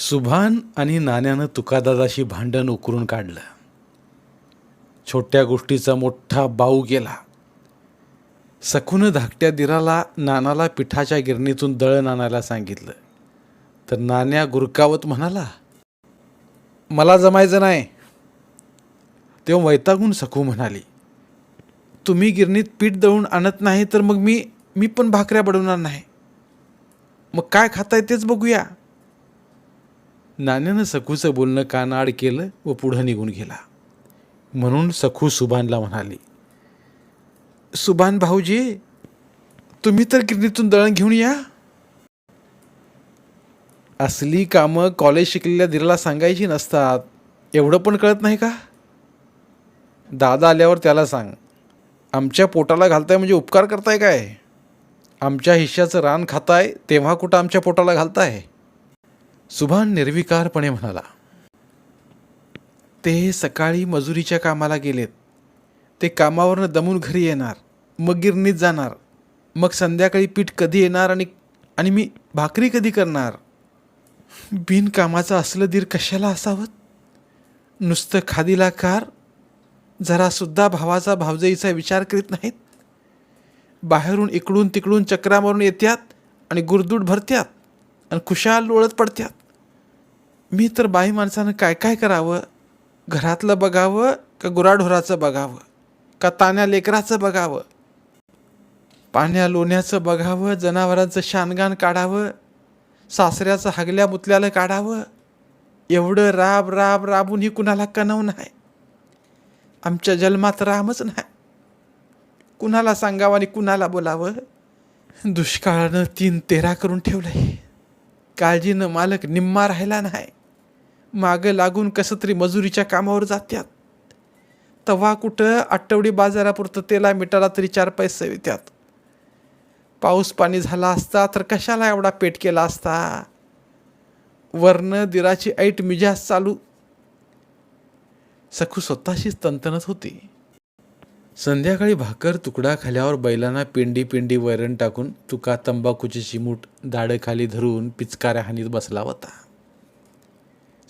सुभान आणि नाण्यानं तुकादादाशी भांडण उकरून काढलं. छोट्या गोष्टीचा मोठा बाऊ गेला. सखून धाकट्या दिराला नानाला पिठाच्या गिरणीतून दळण आणायला सांगितलं. तर नाण्या गुरकावत म्हणाला मला जमायचं नाही. तेव्हा वैतागून सखू म्हणाली तुम्ही गिरणीत पीठ दळून आणत नाही तर मग मी मी पण भाकऱ्या बडवणार नाही. मग काय खाताय तेच बघूया. नाण्यानं सखूचं बोलणं कानाआड केलं व पुढं निघून गेला. म्हणून सखू सुभानला म्हणाली सुभान भाऊजी तुम्ही तर गिरणीतून दळण घेऊन या. असली कामं कॉलेज शिकलेल्या दिराला सांगायची नसतात एवढं पण कळत नाही का? दादा आल्यावर त्याला सांग आमच्या पोटाला घालताय म्हणजे उपकार करताय काय? आमच्या हिश्श्याचं रान खाताय तेव्हा कुठं आमच्या पोटाला घालताय? सुभान निर्विकारपणे म्हणाला ते सकाळी मजुरीच्या कामाला गेलेत. ते कामावरनं दमून घरी येणार मग गिरणीत जाणार मग संध्याकाळी पीठ कधी येणार आणि आणि मी भाकरी कधी करणार? बिनकामाचं असलं दीर कशाला असावं? नुसतं खादीला कार? जरासुद्धा भावाचा भावजईचा विचार करीत नाहीत? बाहेरून इकडून तिकडून चक्रा मारून येत्यात आणि गुरदूड भरत्यात आणि खुशाल लोळत पडत्यात. मी तर बाई माणसानं काय काय करावं? घरातलं बघावं का गुराढोराचं बघावं? का तान्या लेकराचं बघावं? पाण्या लोण्याचं बघावं जनावरांचं शानगान काढावं सासऱ्याचं हागल्या मुतल्याला काढावं? एवढं राब राब राबून ही कुणाला कणव नाही. आमच्या जन्मात रामच नाही. कुणाला सांगावं आणि कुणाला बोलावं? दुष्काळानं तीन तेरा करून ठेवलंय. काळजीनं मालक निम्मा राहिला नाही. मागं लागून कसं तरी मजुरीच्या कामावर जात्यात. तवा कुठं आठवडी बाजारापुरतं तेला मिटाला तरी चार पैसे येत्यात पाऊस पाणी झाला असता तर कशाला एवढा पेट केला असता? वर्ण दिराची ऐट मिजाज चालू. सखू स्वतःशीच तंतनत होती. संध्याकाळी भाकर तुकडा खाल्यावर बैलांना पिंडी पिंडी वैरण टाकून तुका तंबाखूची चिमूट दाडखाली धरून पिचकाऱ्या हानीत बसला होता.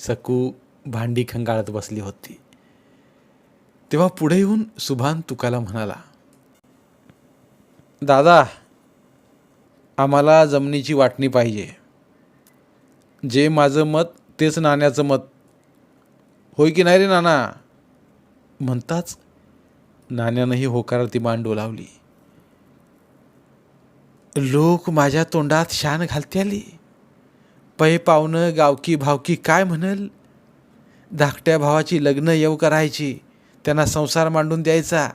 सकू भांडी खंगाळत बसली होती. तेव्हा पुढे येऊन सुभान तुकाला म्हणाला दादा आम्हाला जमिनीची वाटणी पाहिजे. जे माझं मत तेच नाण्याचं मत. होय की नाही रे नाना? म्हणताच नाण्यानंही होकारार्थी मान डोलावली लोक माझ्या तोंडात शान घालते आली पै पावणं गावकी भावकी काय म्हणल? धाकट्या भावाची लग्न येऊ करायची त्यांना संसार मांडून द्यायचा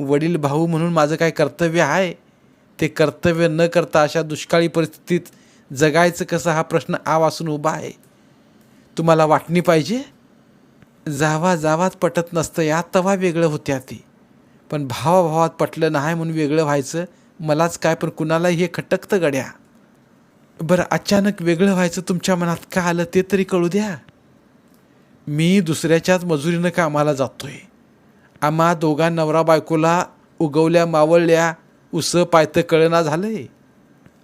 वडील भाऊ म्हणून माझं काय कर्तव्य आहे? ते कर्तव्य न करता अशा दुष्काळी परिस्थितीत जगायचं कसं हा प्रश्न आवासून उभा आहे? तुम्हाला वाटणी पाहिजे? जावा जावात पटत नसतं या तवा वेगळं होत्या ती. पण भावाभावात पटलं नाही म्हणून वेगळं व्हायचं मलाच काय पण कुणालाही हे खटकतं गड्या. बरं अचानक वेगळं व्हायचं तुमच्या मनात का आलं ते तरी कळू द्या. मी दुसऱ्याच्याच मजुरीनं कामाला जातोय. आम्हा दोघा नवरा बायकोला उगवल्या मावळल्या उसं पायतं कळना झालंय.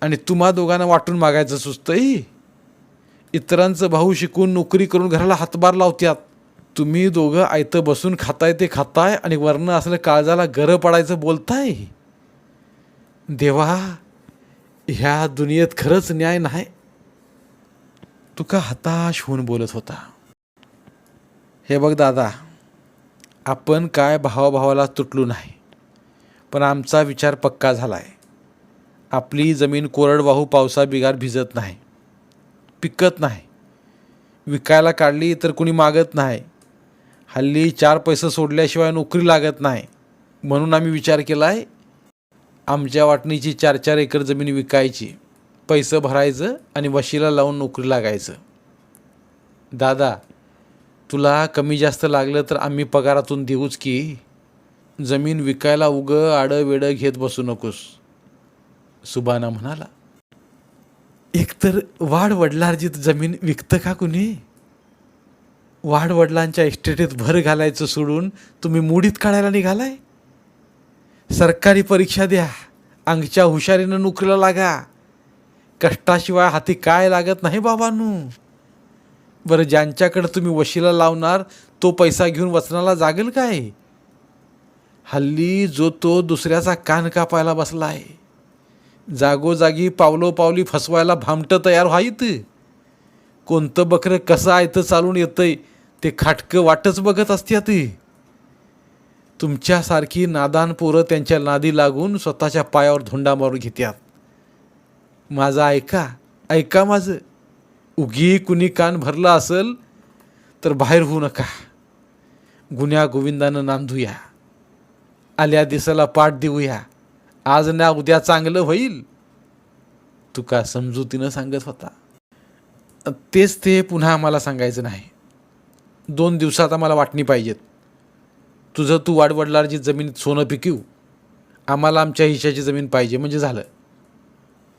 आणि तुम्हा दोघांना वाटून मागायचं सुचतंय? इतरांचं भाऊ शिकून नोकरी करून घराला हातभार लावत्यात. तुम्ही दोघं आयतं बसून खाताय ते खाताय आणि वरनं असलं काळजाला गरं पडायचं बोलताय? देवा ह्या दुनियेत खरंच न्याय नाही? तुका हताश होऊन बोलत होता. हे बघ दादा आपण काय भावाभावाला तुटलो नाही पण आमचा विचार पक्का झाला आहे आपली जमीन कोरडवाहू पावसा बिगार भिजत नाही पिकत नाही. विकायला काढली तर कुणी मागत नाही. हल्ली चार पैसे सोडल्याशिवाय नोकरी लागत नाही म्हणून आम्ही विचार केला आहे आमच्या वाटणीची चार चार एकर जमीन विकायची. पैसे भरायचं आणि वशीला लावून नोकरी लागायचं. दादा तुला कमी जास्त लागलं तर आम्ही पगारातून देऊच की. जमीन विकायला उगं आडं वेडं घेत बसू नकोस. सुबाना म्हणाला. एकतर वाढ वडिलार्जित जमीन विकतं का कुणी? वाढ वडिलांच्या इस्टेटीत भर घालायचं सोडून तुम्ही मुडीत काढायला निघालाय? सरकारी परीक्षा द्या. अंगच्या हुशारीनं नोकरीला लागा. कष्टाशिवाय हाती काय लागत नाही बाबांनू? बरं ज्यांच्याकडे तुम्ही वशीला लावणार तो पैसा घेऊन वचनाला जागेल काय? हल्ली जो तो दुसऱ्याचा कान कापायला बसला आहे जागोजागी पावलोपावली फसवायला भामटं तयार व्हायत. कोणतं बकरं कसं आयतं चालून येतंय ते खाटकं वाटच बघत असत्यात. तुमच्यासारखी नादान पोरं त्यांच्या नादी लागून स्वतःच्या पायावर धोंडा मारून घेतात माझं ऐका ऐका माझं. उगी कुणी कान भरला असेल तर बाहेर होऊ नका. गुन्ह्या गोविंदानं नांदूया आल्या दिसाला पाठ देऊया. आज ना उद्या चांगलं होईल. तुका समजुतीनं सांगत होता. तेच ते पुन्हा आम्हाला सांगायचं नाही. दोन दिवसात आम्हाला वाटणी पाहिजेत. तुझं तू वाडवडलाची जमीन सोनं पिकवू आम्हाला आमच्या हिशाची जमीन पाहिजे म्हणजे झालं.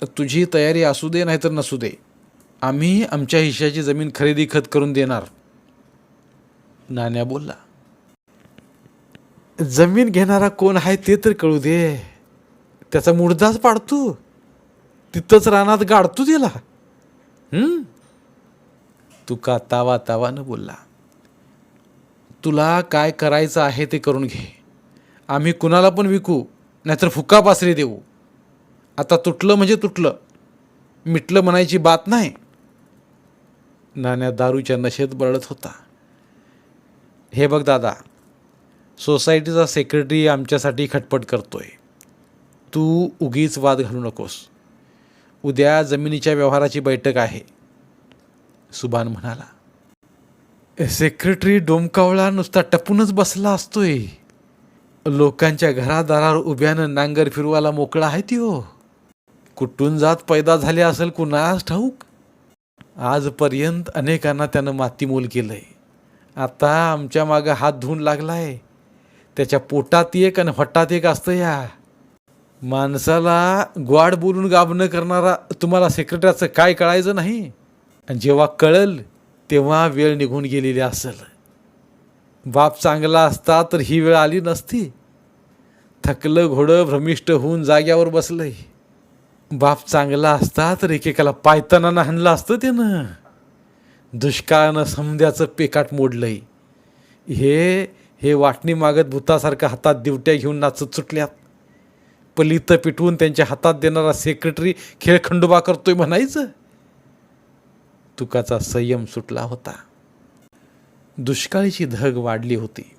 तुझी तयारी असू दे नाहीतर नसू दे. आम्ही आमच्या हिशाची जमीन खरेदी खत करून देणार. नाण्या बोलला. जमीन घेणारा कोण आहे ते तर कळू दे. त्याचा मुडदाच पाडतो तिथंच रानात गाडतो तिला. तू का तावा तावानं बोलला. तुला काय करायचं आहे ते करून घे. आम्ही कुणाला पण विकू नाहीतर फुका पासरी देऊ. आता तुटलं म्हणजे तुटलं. मिटलं म्हणायची बात नाही. नाण्या दारूच्या नशेत बळत होता. हे बघ दादा सोसायटीचा सेक्रेटरी आमच्यासाठी खटपट करतोय. तू उगीच वाद घालू नकोस. उद्या जमिनीच्या व्यवहाराची बैठक आहे. सुभान म्हणाला. सेक्रेटरी डोमकावळा नुसता टपूनच बसला असतोय. लोकांच्या घरादारावर उभ्यानं नांगर फिरवायला मोकळा आहे त्यो. कुठून जात पैदा झाले असेल कुणास ठाऊक? आजपर्यंत अनेकांना त्यानं मातीमोल केलंय. आता आमच्या मागं हात धुवून लागलाय. त्याच्या पोटात एक आणि हट्टात एक असतं या. माणसाला ग्वाड बोलून गाबणं करणारा तुम्हाला सेक्रेटरीचं काय कळायचं नाही? आणि जेव्हा कळल तेव्हा वेळ निघून गेलेली असेल. बाप चांगला असता तर ही वेळ आली नसती. थकलं घोडं भ्रमिष्ट होऊन जाग्यावर बसलंय. बाप चांगला असता तर एकेकाला पायतानानं हाणलं असतं त्यानं. दुष्काळानं समध्याचं पेकाट मोडलंय. हे हे वाटणी मागत भूतासारखं हातात दिवट्या घेऊन नाचत सुटल्यात. पलितं पिटवून त्यांच्या हातात देणारा सेक्रेटरी खेळ खंडोबा करतोय म्हणायचं. तुकाचा संयम सुटला होता. दुष्काळीची धग वाढली होती.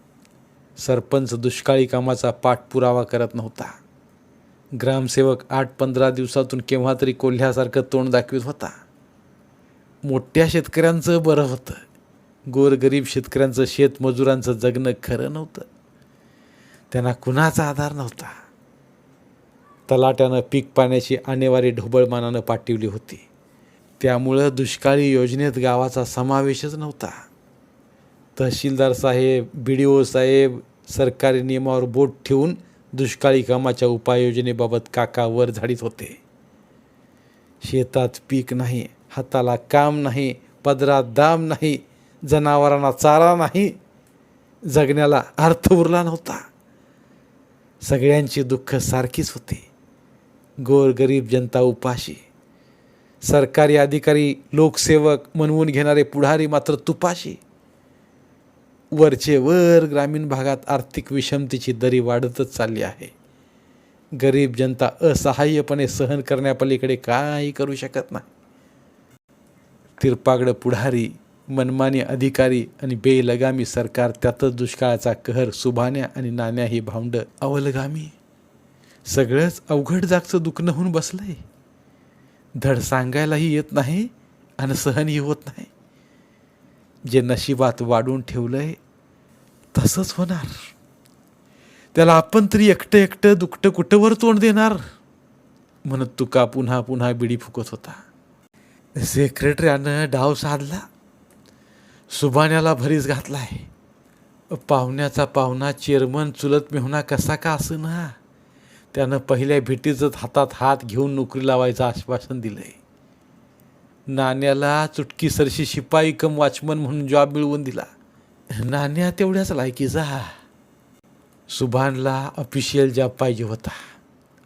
सरपंच दुष्काळी कामाचा पाठपुरावा करत नव्हता. ग्रामसेवक आठ पंधरा दिवसातून केव्हा तरी कोल्ह्यासारखं तोंड दाखवित होता. मोठ्या शेतकऱ्यांचं बरं होतं. गोरगरीब शेतकऱ्यांचं शेतमजुरांचं जगणं खरं नव्हतं. त्यांना कुणाचा आधार नव्हता. तलाट्यानं पीक पाण्याची आणेवारी ढोबळमानानं पाठवली होती. त्यामुळं दुष्काळी योजनेत गावाचा समावेशच नव्हता. तहसीलदार साहेब बी डी ओ साहेब सरकारी नियमावर बोट ठेवून दुष्काळी कामाच्या उपाययोजनेबाबत काका वर झाडीत होते. शेतात पीक नाही हाताला काम नाही पदरात दाम नाही जनावरांना चारा नाही जगण्याला अर्थ उरला नव्हता. सगळ्यांची दुःख सारखीच होती. गोरगरीब जनता उपाशी. सरकारी अधिकारी लोकसेवक म्हणवून घेणारे पुढारी मात्र तुपाशी. वरचे वर ग्रामीण भागात आर्थिक विषमतेची दरी वाढतच चालली आहे. गरीब जनता असहाय्यपणे सहन करण्यापलीकडे काही करू शकत नाही. तिरपागडं पुढारी मनमानी अधिकारी आणि बेलगामी सरकार त्यातच दुष्काळाचा कहर सुभाण्या आणि नाण्या ही भावंड अवलगामी. सगळंच अवघड जागचं दुखणं होऊन बसलंय. धड सांगायलाही येत नाही आणि सहनही होत नाही. जे नशिबात वाढून ठेवलंय तसंच होणार. त्याला आपण तरी एकटं एकटं दुकटं कुठंवर तोंड देणार? म्हणत तुका पुन्हा पुन्हा बिडी फुकत होता. सेक्रेटऱ्यानं डाव साधला. सुभाण्याला भरीस घातलाय. पाहुण्याचा पाहुणा चेअरमन चुलत मेहुणा कसा का असं ना? त्यानं पहिल्या भेटीतच हातात हात घेऊन नोकरी लावायचं आश्वासन दिलं आहे नाण्याला चुटकीसरशी शिपाई कम वॉचमन म्हणून जॉब मिळवून दिला. नाण्या तेवढ्याच लायकीचा. सुभानला ऑफिशियल जॉब पाहिजे होता.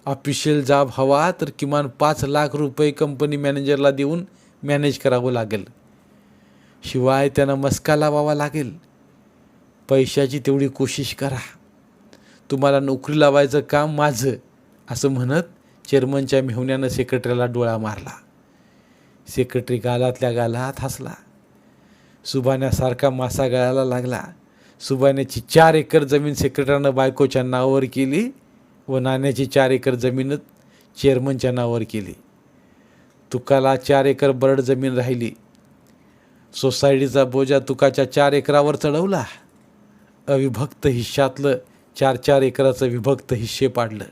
ऑफिशियल जॉब हवा तर किमान पाच लाख रुपये कंपनी मॅनेजरला देऊन मॅनेज करावं लागेल. शिवाय त्यांना मस्का लावावा लागेल. पैशाची तेवढी कोशिश करा. तुम्हाला नोकरी लावायचं काम माझं असं म्हणत चेअरमनच्या मेहुण्यानं सेक्रेटरीला डोळा मारला. सेक्रेटरी गालातल्या गालात हसला. सुभाण्यासारखा मासा गळायला लागला. सुभाण्याची चार एकर जमीन सेक्रेटरीनं बायकोच्या नावावर केली व नाण्याची चार एकर जमीनच चेअरमनच्या नावावर केली. तुकाला चार एकर बरड जमीन राहिली. सोसायटीचा बोजा तुकाच्या चार एकरावर चढवला. अविभक्त हिश्श्यातलं चार चार एकराचं विभक्त हिस्से पाडलं.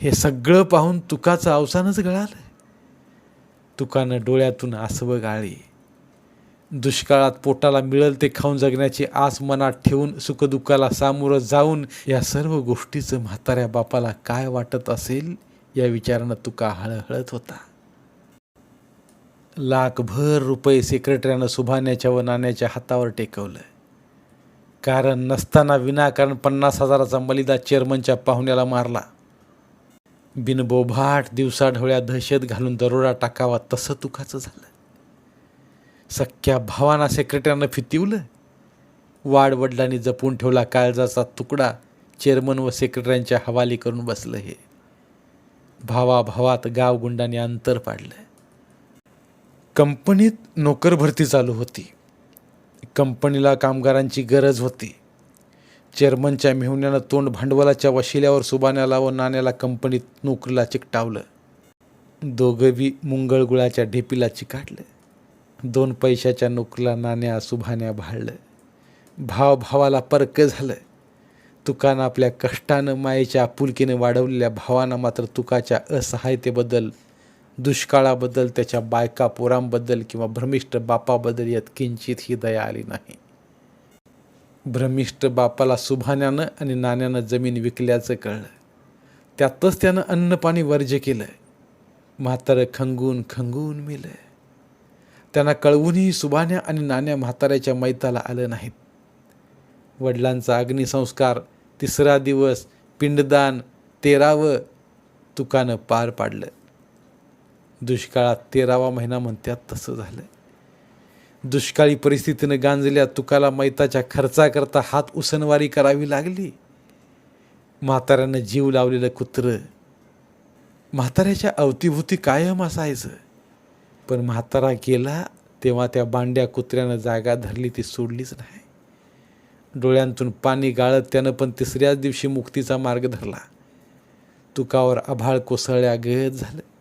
हे सगळं पाहून तुकाचं अवसानच गळालं. तुकानं डोळ्यातून आसवं गाळी. दुष्काळात पोटाला मिळेल ते खाऊन जगण्याची आस मनात ठेवून सुखदुःखाला सामोरं जाऊन या सर्व गोष्टीचं म्हाताऱ्या बापाला काय वाटत असेल या विचारानं तुका हळहळत होता. लाखभर रुपये सेक्रेटऱ्यानं सुभाण्याच्या व नाण्याच्या हातावर टेकवलं. कारण नसताना विनाकारण पन्नास हजाराचा मलिदा चेअरमनच्या पाहुण्याला मारला. बिनबोभाट दिवसाढवळ्या दहशत घालून दरोडा टाकावा तसं तुकाचं झालं. सख्या भावाना सेक्रेटरीनं फितिवलं. वाडवडिलांनी जपून ठेवला काळजाचा तुकडा. चेअरमन व सेक्रेटऱ्यांच्या हवाली करून बसलं हे. भावाभावात गावगुंडांनी अंतर पाडलं. कंपनीत नोकरभरती चालू होती. कंपनीला कामगारांची गरज होती. चेअरमनच्या मेहुण्यानं तोंड भांडवलाच्या वशिल्यावर सुबाण्याला व नाण्याला कंपनीत नोकरीला चिकटावलं. दोघं बी मुंगळगुळाच्या ढेपीला चिकाटलं. दोन पैशाच्या नोकरीला नाण्या सुभाण्या भाळलं. भाव भावाला परक झालं. तुकानं आपल्या कष्टानं मायेच्या आपुलकीनं वाढवलेल्या भावानं मात्र तुकाच्या असहायतेबद्दल दुष्काळाबद्दल त्याच्या बायका पोरांबद्दल किंवा भ्रमिष्ठ बापाबद्दल यात किंचित ही दया आली नाही. भ्रमिष्ठ बापाला सुभाण्यानं आणि नाण्यानं जमीन विकल्याचं कळलं. त्यातच त्यानं अन्नपाणी वर्ज्य केलं. म्हातारं खंगून खंगून मेलं. त्यांना कळवूनही सुभाण्या आणि नाण्या म्हाताऱ्याच्या मैताला आलं नाहीत. वडिलांचा अग्निसंस्कार तिसरा दिवस पिंडदान तेरावं तुकानं पार पाडलं. दुष्काळात तेरावा महिना म्हणतात तसं झालं दुष्काळी परिस्थितीनं गांजल्या तुकाला मैताच्या खर्चाकरता हात उसनवारी करावी लागली. म्हाताऱ्यानं जीव लावलेलं कुत्रं. म्हाताऱ्याच्या अवतीभोवती कायम असायचं. पण म्हातारा गेला तेव्हा त्या बांड्या कुत्र्यानं जागा धरली ती सोडलीच नाही. डोळ्यांतून पाणी गाळत त्यानं पण तिसऱ्याच दिवशी मुक्तीचा मार्ग धरला. तुकावर आभाळ कोसळल्या गत झालं.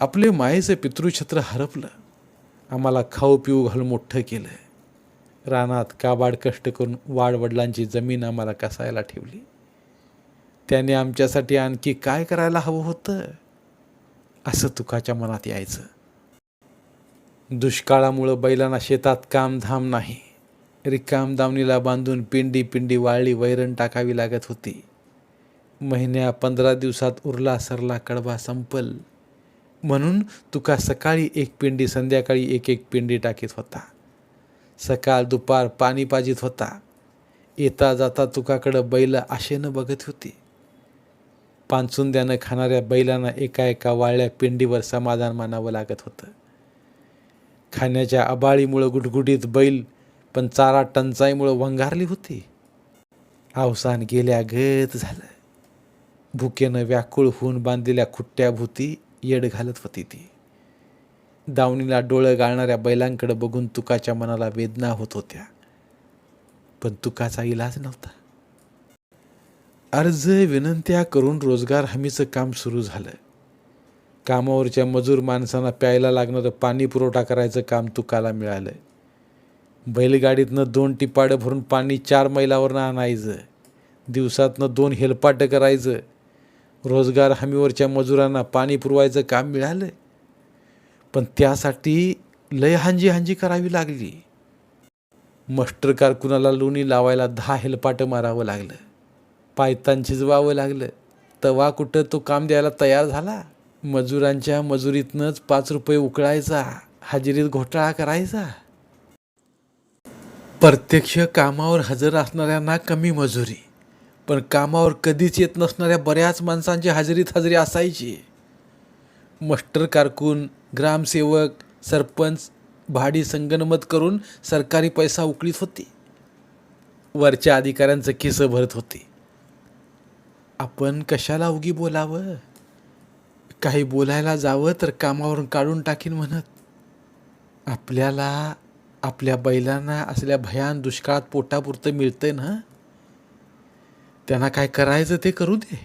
आपले मायेचं पितृछत्र हरपलं. आम्हाला खाऊ पिऊ घालून मोठं केलं. रानात काबाड कष्ट करून वाडवडिलांची जमीन आम्हाला कसायला ठेवली. त्याने आमच्यासाठी आणखी काय करायला हवं होतं? असं तुकाच्या मनात यायचं. दुष्काळामुळं बैलांना शेतात कामधाम नाही. रिकाम दावणीला बांधून पिंडी पिंडी वाळली वैरण टाकावी लागत होती. महिन्या पंधरा दिवसात उरला सरला कडबा संपल. म्हणून तुका सकाळी एक पिंडी संध्याकाळी एक एक पिंडी टाकीत होता. सकाळ दुपार पाणी पाजीत होता. येता जाता तुकाकडं बैल आशेनं बघत होती. पांचुंद्यानं खाणाऱ्या बैलांना एका एका वाळल्या पिंडीवर समाधान मानावं लागत होतं. खाण्याच्या आबाळीमुळं गुटगुटीत बैल पण चारा टंचाईमुळं वंगारली होती. अवसान गेल्या गत झालं. भुकेनं व्याकुळ होऊन बांधलेल्या खुट्ट्या भूती येड घालत होती ती. दावणीला डोळं गाळणाऱ्या बैलांकडे बघून तुकाच्या मनाला वेदना होत होत्या. पण तुकाचा इलाज नव्हता. अर्ज विनंत्या करून रोजगार हमीचं काम सुरू झालं. कामावरच्या मजूर माणसांना प्यायला लागणारं पाणी पुरवठा करायचं काम तुकाला मिळालं. बैलगाडीतनं दोन टिपाडं भरून पाणी चार मैलावरनं आणायचं. दिवसातनं दोन हेलपाटं करायचं. रोजगार हमीवरच्या मजुरांना पाणी पुरवायचं काम मिळालं पण त्यासाठी लय हांजी हांजी करावी लागली. मस्टर कारकुनाला लोणी लावायला दहा हेलपाटं मारावं लागलं. पायतान झिजवावं लागलं. तवा कुठं तो काम द्यायला तयार झाला? मजुरांच्या मजुरीतनंच पाच रुपये उकळायचा हजेरीत घोटाळा करायचा. प्रत्यक्ष कामावर हजर असणाऱ्यांना कमी मजुरी. पण कामावर कधीच येत नसणाऱ्या बऱ्याच माणसांची हजेरीत हजेरी असायची. मस्टर कारकून ग्रामसेवक सरपंच भाडी संगनमत करून सरकारी पैसा उकळीत होती. वरच्या अधिकाऱ्यांचं खिसं भरत होते. आपण कशाला उगी बोलावं? काही बोलायला जावं तर कामावरून काढून टाकीन म्हणत. आपल्याला आपल्या बैलांना असल्या भयान दुष्काळात पोटापुरतं मिळतंय ना? त्यांना काय करायचं ते करू दे.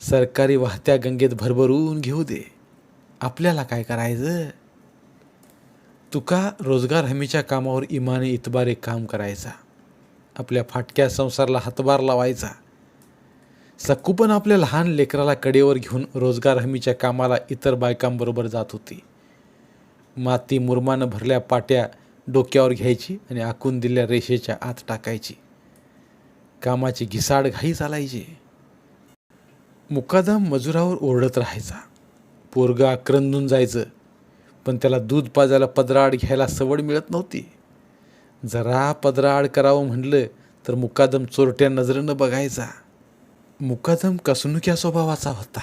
सरकारी वाहत्या गंगेत भरभरून घेऊ दे. आपल्याला काय करायचं? तुका रोजगार हमीच्या कामावर इमाने इतबारे काम करायचा. आपल्या फाटक्या संसाराला हातभार लावायचा. सक्कू पण आपल्या लहान लेकराला कडेवर घेऊन रोजगार हमीच्या कामाला इतर बायकांबरोबर जात होती. माती मुरमानं भरल्या पाट्या डोक्यावर घ्यायची आणि आखून दिलेल्या रेषेच्या आत टाकायची. कामाची घिसाड घाई चालायची. मुकादम मजुरावर ओरडत राहायचा. पोरगं आक्रंदून जायचं पण त्याला दूध पाजायला पदराड घ्यायला सवड मिळत नव्हती. जरा पदराड करावं म्हणलं तर मुकादम चोरट्या नजरेनं बघायचा. मुकादम कसणुक्या स्वभावाचा होता?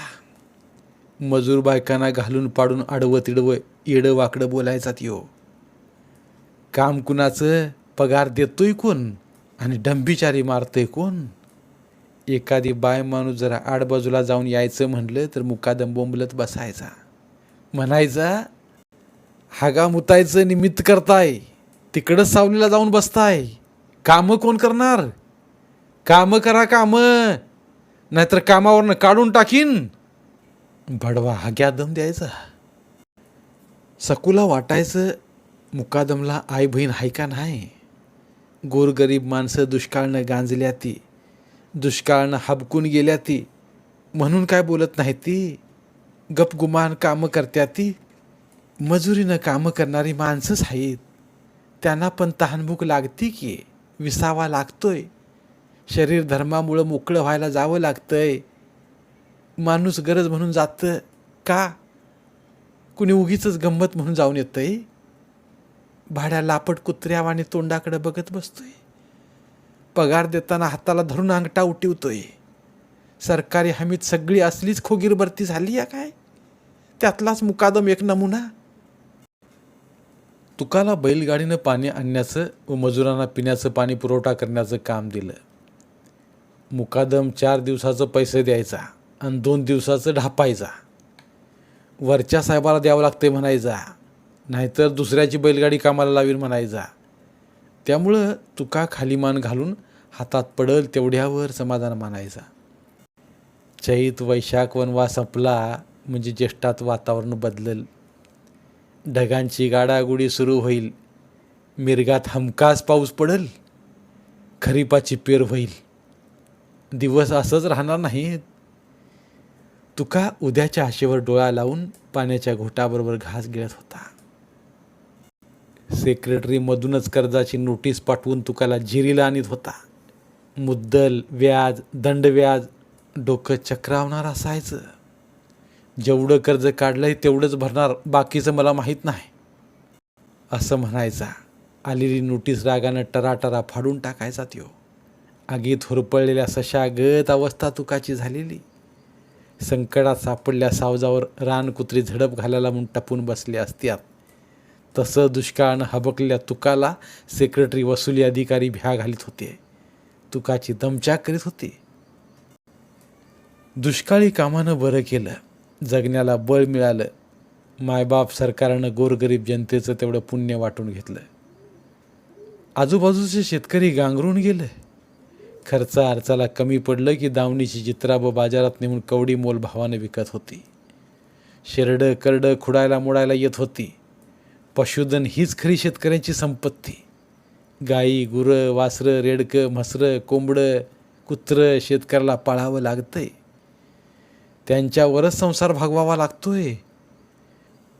मजूर बायकांना घालून पाडून आडवं तिडवं येडं वाकडं बोलायचा त्यो. काम कुणाचं पगार देतोय कोण? आणि डंबीचारी मारते कोण? एखादी बाय माणूस जरा आडबाजूला जाऊन यायचं म्हणलं तर मुकादम बोंबलत बसायचा. म्हणायचा हागा मुतायचं निमित्त करताय. तिकडं सावलीला जाऊन बसताय. कामं कोण करणार? कामं करा कामं. नाहीतर कामावरनं काढून टाकीन. भडवा हाग्या दम द्यायचा. सकूला वाटायचं मुकादमला आई बहीण हाय का नाही? गोरगरीब माणसं दुष्काळनं गांजल्या ती. दुष्काळनं हबकून गेल्या ती. म्हणून काय बोलत नाही ती? गपगुमान कामं करत्या ती. मजुरीनं कामं करणारी माणसंच आहेत. त्यांना पण तहानभूक लागती की विसावा लागतोय. शरीर धर्मामुळं मोकळं व्हायला जावं लागतंय. माणूस गरज म्हणून जातं का? कुणी उगीच गंमत म्हणून जाऊन येतंय? भाड्या लापट कुत्र्यावाने तोंडाकडे बघत बसतोय. पगार देताना हाताला धरून अंगठा उठवतोय. सरकारी हमीत सगळी असलीच खोगीर भरती झाली आहे काय? त्यातलाच मुकादम एक नमुना. तुकाला बैलगाडीनं पाणी आणण्याचं व मजुरांना पिण्याचं पाणी पुरवठा करण्याचं काम दिलं. मुकादम चार दिवसाचं पैसे द्यायचा आणि दोन दिवसाचं ढापायचा. वरच्या साहेबाला द्यावं लागते म्हणायचा. नाहीतर दुसऱ्याची बैलगाडी कामाला लावील म्हणायचा त्यामुळं तुका खाली मान घालून हातात पडल तेवढ्यावर समाधान मानायचा चैत वैशाख वनवा संपला म्हणजे ज्येष्ठात वातावरण बदलल. ढगांची गाडागुडी सुरू होईल. मिरगात हमखास पाऊस पडल. खरीपाची पेर होईल. दिवस असंच राहणार नाहीत. तुका उद्याच्या आशेवर डोळा लावून पाण्याच्या घोटाबरोबर घास गिळत होता. सेक्रेटरीमधूनच कर्जाची नोटीस पाठवून तुकाला जिरीला आणत होता. मुद्दल व्याज दंडव्याज डोकं चक्रावणार असायचं. जेवढं कर्ज काढलंय तेवढंच भरणार बाकीचं मला माहीत नाही. असं म्हणायचा. आलेली नोटीस रागानं टराटरा फाडून टाकायचा त्यो. आगीत होरपळलेल्या सशागत अवस्था तुकाची झालेली. संकटात सापडल्या सावजावर रानकुत्री झडप घालायला म्हणून टपून बसले असत्यात तसं दुष्काळानं हबकलेल्या तुकाला सेक्रेटरी वसुली अधिकारी भ्या घालीत होते. तुकाची दमचाक करीत होते. दुष्काळी कामानं बरं केलं जगण्याला बळ मिळालं मायबाप सरकारनं गोरगरीब जनतेचं तेवढं पुण्य वाटून घेतलं. आजूबाजूचे शेतकरी गांगरून गेले. खर्च अर्चाला कमी पडलं की दावणीची चित्राब बाजारात नेऊन कवडी मोल भावानं विकत होती. शेरडं करडं खुडायला मोडायला येत होती. पशुधन हीच खरी शेतकऱ्यांची संपत्ती. गाई गुरं वासरं रेडकं म्हसरं कोंबडं कुत्रं शेतकऱ्याला पाळावं लागतंय. त्यांच्यावरच संसार भागवावा लागतोय.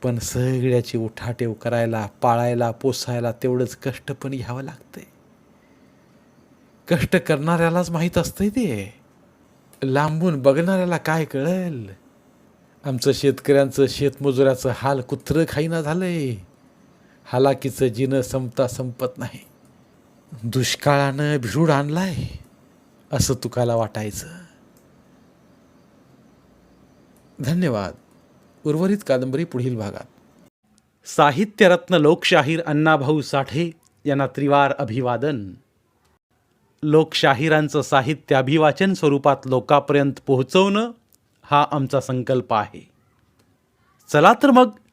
पण सगळ्याची उठाटेव करायला पाळायला पोसायला तेवढंच कष्ट पण घ्यावं लागतंय. कष्ट करणाऱ्यालाच माहीत असतंय ते. लांबून बघणाऱ्याला काय कळेल? आमचं शेतकऱ्यांचं शेतमजुराचं हाल कुत्रं खाईना झालंय. हालाकीचं जिनं संपता संपत नाही. दुष्काळानं भिरूड आणलाय असं तुकाला वाटायचं. धन्यवाद. उर्वरित कादंबरी पुढील भागात. साहित्यरत्न लोकशाहीर अण्णाभाऊ साठे यांना त्रिवार अभिवादन. लोकशाहिरांचं साहित्य अभिवाचन स्वरूपात लोकापर्यंत पोहोचवणं हा आमचा संकल्प आहे. चला तर मग